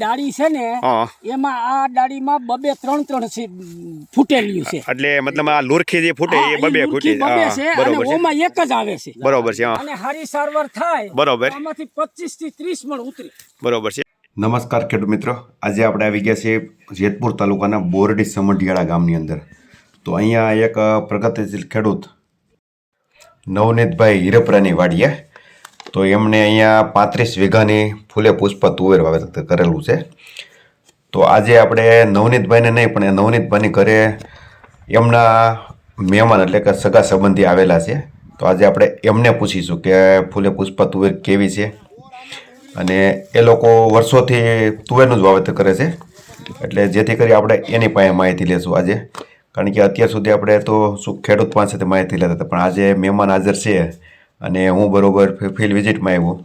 ડાળી છે ને એમાં આ ડાળીમાં બબે ત્રણ ત્રણ છે ફૂટેલી છે. એટલે મતલબ આ લુરખી જે ફૂટે એ બબે ફૂટી છે. અને બરોબર છે. ઓમાં એક જ આવે છે. બરોબર છે અને હારી સારવાર થાય બરોબર. આમાંથી પચીસથી ત્રીસ મણ ઉતરી. બરોબર છે. નમસ્કાર ખેડૂત મિત્રો. આજે આપણે આવી ગયા છીએ જેતપુર તાલુકાના બોરડી સમઢિયાળા ગામની અંદર. તો અહીંયા એક પ્રગતિશીલ ખેડૂત નવનીતભાઈ હિરપરાની વાડીએ તો એમણે અહીંયા પાંત્રીસ વીઘાની ફૂલે પુષ્પ તુવેર વાવેતર કરેલું છે. તો આજે આપણે નવનીતભાઈને નહીં, પણ એ નવનીતભાઈની ઘરે એમના મહેમાન એટલે કે સગા સંબંધી આવેલા છે. તો આજે આપણે એમને પૂછીશું કે ફૂલે પુષ્પ તુવેર કેવી છે? અને એ લોકો વર્ષોથી તુવેરનું જ વાવેતર કરે છે. એટલે જેથી કરી આપણે એની પાસે માહિતી લેશું આજે. કારણ કે અત્યાર સુધી આપણે તો શું ખેડૂત પાસેથી માહિતી લેતા હતા, પણ આજે મહેમાન હાજર છે. અને હું બરોબર ફિલ્ડ વિઝિટમાં આવ્યો.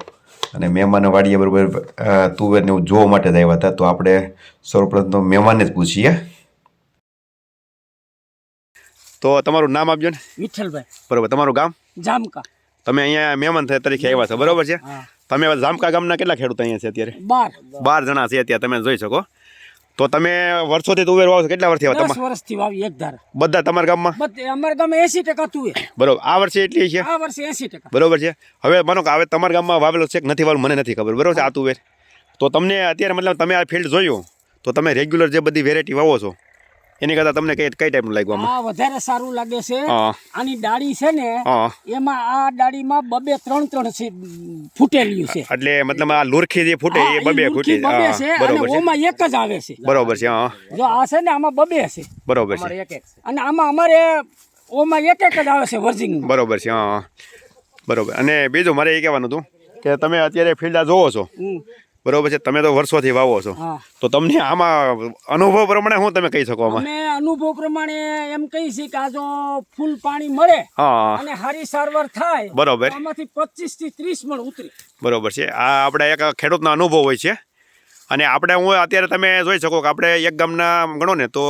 અને મહેમાન વાડીએ બરોબર તુવેરને એવું જોવા માટે જ આવ્યા હતા. તો આપણે સૌપ્રથમ તો મહેમાનને જ પૂછીએ. તો તમારું નામ આપજો ને? વિઠ્ઠલભાઈ. બરોબર તમારું ગામ? જામકા. તમે અહીંયા મહેમાન તરીકે આવ્યા છો બરોબર છે? હા. તમે જામકા ગામના કેટલા ખેડૂત અહીંયા છે અત્યારે? બાર. બાર જણા છે અત્યારે તમે જોઈ શકો. તો તમે વર્ષોથી તુવેર વાવો છો કેટલા વર્ષથી વાવો? દસ વર્ષથી વાવી એક ધાર. બધા તમારા ગામમાં? અમારા ગામે એસી ટકા તુવેર બરોબર. આ વર્ષે એટલી છે? આ વર્ષે એસી ટકા. બરોબર છે. હવે માનો કે હવે તમારા ગામમાં વાવેલો છે કે નથી વાવેલો મને નથી ખબર. બરોબર છે? આ તુવેર તો તમને અત્યારે મતલબ તમે આ ફિલ્ડ જોયું. તો તમે રેગ્યુલર જે બધી વેરાયટી વાવો છો એની કરતા તમને કઈ કઈ ટાઈપનું લાગ્યું આમાં? આ વધારે સારું લાગે છે. આની ડાળી છે ને એમાં આ ડાળીમાં બબે ત્રણ ત્રણ છે ફૂટેલી છે. એટલે મતલબ આ લુરખી જે ફૂટે એ બબે ફૂટી. છે અને બરોબર છે. ઓમાં એક જ આવે છે. બરોબર છે હા. જો આ છે ને આમાં બબે છે. બરોબર છે. અને આમાં અમારે ઓમાં એક એક જ આવે છે વર્જિંગ બરોબર છે હા બરોબર. અને બીજું મારે એ કહેવાનું હતું કે તમે અત્યારે ફિલ્ડ આ જોવો છો. બરોબર છે તમે તો વર્ષોથી વાવો છો. તો તમને આમાં અનુભવ પ્રમાણે શું તમે કહી શકો અમે અનુભવ પ્રમાણે એમ કહી છે કે આ જો ફૂલ પાણી મળે હા. અને હારી સારવાર થાય બરોબર. આમાંથી પચીસથી ત્રીસ મણ ઉતરી. બરોબર છે આ આપણે એક ખેડૂતનો અનુભવ હોય છે. અને આપણે હું અત્યારે તમે જોઈ શકો કે આપણે એક ગામના ગણો ને તો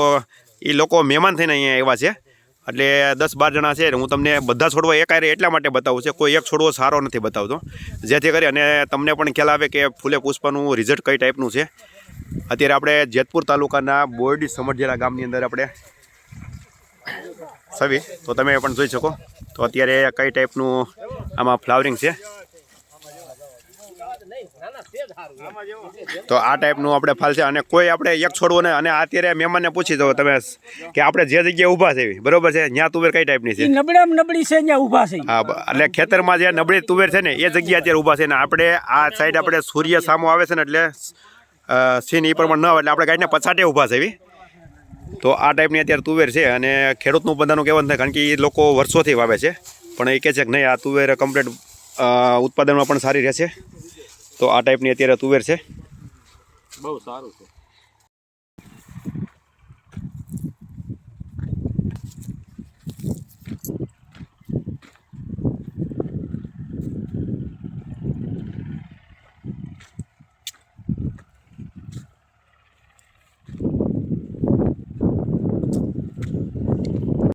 એ લોકો મહેમાન થઈને અહીંયા આવ્યા છે. એટલે દસ બાર જણા છે હું તમને બધા છોડવા એક આરે એટલા માટે બતાવું છે. કોઈ એક છોડવો સારો નથી બતાવતો. જેથી કરી અને તમને પણ ખ્યાલ આવે કે ફૂલે પુષ્પનું રિઝલ્ટ કઈ ટાઈપનું છે. અત્યારે આપણે જેતપુર તાલુકાના બોરડી સમરજેરા ગામની અંદર આપણે સવી, તો તમે પણ જોઈ શકો. તો અત્યારે કઈ ટાઈપનું આમાં ફ્લાવરિંગ છે? તો આ ટાઈપનું આપણે ફાલ છે અને કોઈ આપણે એક છોડવો ને અને અત્યારે મહેમાનને પૂછી દો તમે કે આપણે જે જગ્યાએ ઊભા છે બરોબર છે? ત્યાં તુવેર કઈ ટાઈપની છે? એ નબળામાં નબળી છે અહીંયા ઊભા છે હા એટલે ખેતરમાં જે નબળી તુવેર છે ને એ જગ્યા અત્યારે ઊભા છે ને આપણે આ સાઈડ આપણે સૂર્ય સામો આવે છે ને એટલે સીન એ પ્રમાણે ન આવે એટલે આપણે ગાડીને પછાટે ઊભા છે એવી. તો આ ટાઈપની અત્યારે તુવેર છે અને ખેડૂતનું બધાનું કહેવાનું થાય કારણ કે એ લોકો વર્ષોથી વાવે છે. પણ એ કહે છે કે નહીં આ તુવેર કમ્પ્લીટ ઉત્પાદનમાં પણ સારી રહેશે. તો આ ટાઈપની અત્યારે તુવેર છે. બહુ સારું છે.